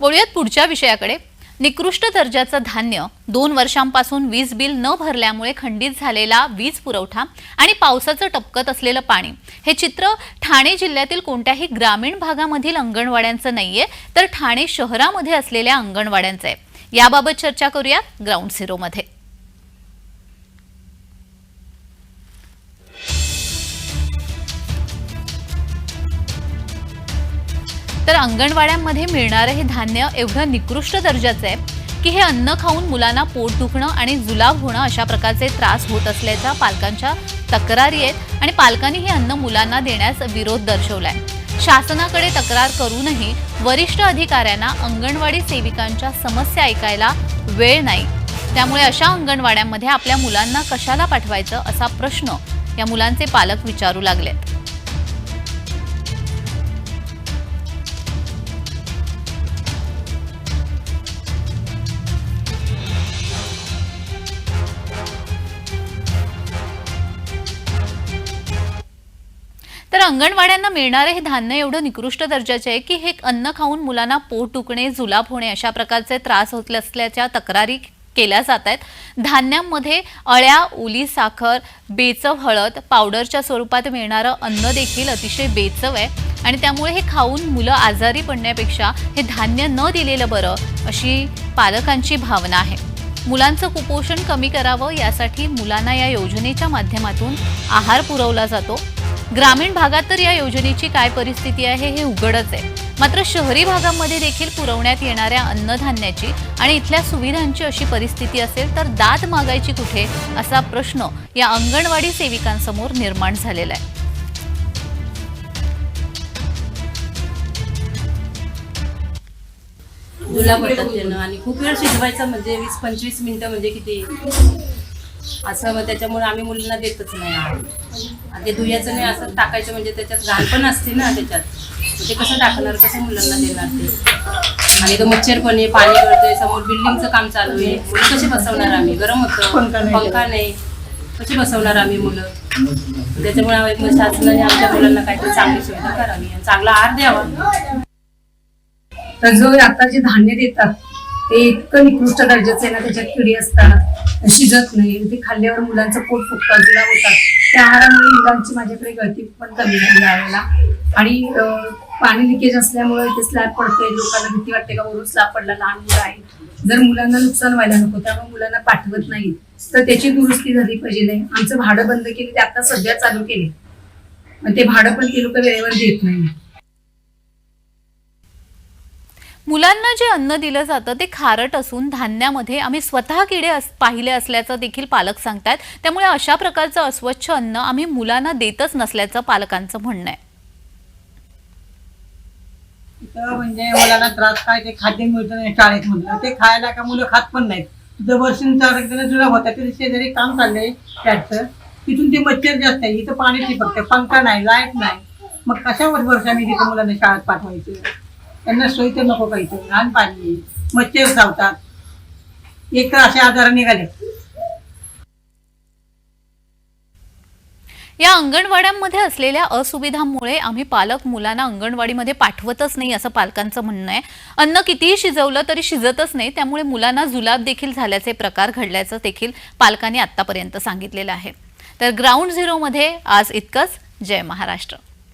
बोलूयात पुढच्या विषयाकडे. निकृष्ट दर्जाचं धान्य दोन वर्षांपासून वीज बिल न भरल्यामुळे खंडित झालेला वीज पुरवठा आणि पावसाचं टपकत असलेलं पाणी हे चित्र ठाणे जिल्ह्यातील कोणत्याही ग्रामीण भागामधील अंगणवाड्यांचं नाहीये तर ठाणे शहरामध्ये असलेल्या अंगणवाड्यांचं आहे. याबाबत चर्चा करूया ग्राउंड झिरोमध्ये. तर अंगणवाड्यांमध्ये मिळणारं हे धान्य एवढं निकृष्ट दर्जाचं आहे की हे अन्न खाऊन मुलांना पोट दुखणं आणि जुलाब होणं अशा प्रकारचे त्रास होत असल्याच्या पालकांच्या तक्रारी आहेत आणि पालकांनी हे अन्न मुलांना देण्यास विरोध दर्शवलाय. शासनाकडे तक्रार करूनही वरिष्ठ अधिकाऱ्यांना अंगणवाडी सेविकांच्या समस्या ऐकायला वेळ नाही. त्यामुळे अशा अंगणवाड्यांमध्ये आपल्या मुलांना कशाला पाठवायचं असा प्रश्न या मुलांचे पालक विचारू लागलेत. अंगणवाड्यांना मिळणारे हे धान्य एवढं निकृष्ट दर्जाचे आहे की हे अन्न खाऊन मुलांना पोट दुखणे जुलाब होणे अशा प्रकारचे त्रास होत असल्याच्या तक्रारी केल्या जात आहेत. धान्यांमध्ये अळ्या ओली साखर बेचव हळद पावडरच्या स्वरूपात मिळणारं अन्न देखील अतिशय बेचव आहे. आणि त्यामुळे हे खाऊन मुलं आजारी पडण्यापेक्षा हे धान्य न दिलेलं बरं अशी पालकांची भावना आहे. मुलांचं कुपोषण कमी करावं यासाठी मुलांना या योजनेच्या माध्यमातून आहार पुरवला जातो. ग्रामीण भागात तर या योजनेची काय परिस्थिती आहे हे उघडच आहे. मात्र शहरी भागामध्ये देखील पुरवण्यात येणाऱ्या अन्नधान्याची आणि इथल्या सुविधांची अशी परिस्थिती असेल तर दाद मागायची कुठे असा प्रश्न या अंगणवाडी सेविकांसमोर निर्माण झालेला आहे. आणि खूप वेळ शिजवायचं म्हणजे वीस पंचवीस मिनिटं म्हणजे किती? असं मग त्याच्यामुळे आम्ही मुलींना देतच नाही. आणि ते धुयाचं नाही असं टाकायचं म्हणजे त्याच्यात घाण पण असते ना त्याच्यात. ते कसं टाकणार कसं मुलांना देणार ते? आणि तो मच्छर पण आहे पाणी गळतंय समोर बिल्डिंगचं काम चालू आहे. मुलं कशी बसवणार आम्ही? गरम होतं. पंखा नाही. कशी बसवणार आम्ही मुलं? त्याच्यामुळे शासनाने आमच्या मुलांना काहीतरी चांगली सुविधा करावी आणि चांगला आहार द्यावा. तर जो आता जे धान्य देतात ते इतकं निकृष्ट दर्जाचं आहे ना त्याच्यात किडी असतात. शिजत नाही. ते खाल्ल्यावर मुलांचं पोट फुगतं जुला होतात. त्या आहारामुळे मुलांची माझ्याकडे गळती पण कमी झाली यावेळेला. आणि पाणी लिकेज असल्यामुळे ते स्लॅब पडतंय. लोकांना भीती वाटते का वरून स्लॅब पडला लहान मुलं आहे जर मुलांना नुकसान व्हायला नको त्यामुळे मुलांना पाठवत नाही. तर त्याची दुरुस्ती झाली पाहिजे नाही. आमचं भाडं बंद केले ते आता सध्या चालू केले ते भाडं पण ते लोक वेळेवर देत नाही. मुलांना जे अन्न दिलं जातं ते खारट असून धान्यामध्ये आम्ही स्वतः किडे अस पाहिले असल्याचं देखील पालक सांगतात त्यामुळे अशा प्रकारचं अस्वच्छ अन्न आम्ही मुलांना देतच नसल्याचं पालकांचं म्हणणं आहे. इथं म्हणजे मुलांना त्रास काय ते खाद्य मिळतं नाही शाळेत म्हणलं ते खायला का मुलं खात पण नाहीत. तिथं बसून चार जुना होता तिथे शेजारी काम चाललंय त्याचं तिथून ते मच्छर जास्त आहे. इथं पाणी फक्त पंखा नाही लाइट नाही. मग कशावर वर्ष आम्ही तिथं मुलांना शाळेत पाठवायचं? त्यांना सोयी तर नको पाहिजे लहान पाणी मच्छर चावतात एक तर असे आजार निघाले. या अंगणवाड्यांमध्ये असलेल्या असुविधांमुळे आम्ही पालक मुलांना अंगणवाडीमध्ये पाठवतच नाही असं पालकांचं म्हणणं आहे. अन्न कितीही शिजवलं तरी शिजतच नाही त्यामुळे मुलांना जुलाब देखील झाल्याचे प्रकार घडल्याचं देखील पालकांनी आतापर्यंत सांगितलेलं आहे. तर ग्राउंड झिरोमध्ये आज इतकंच. जय महाराष्ट्र.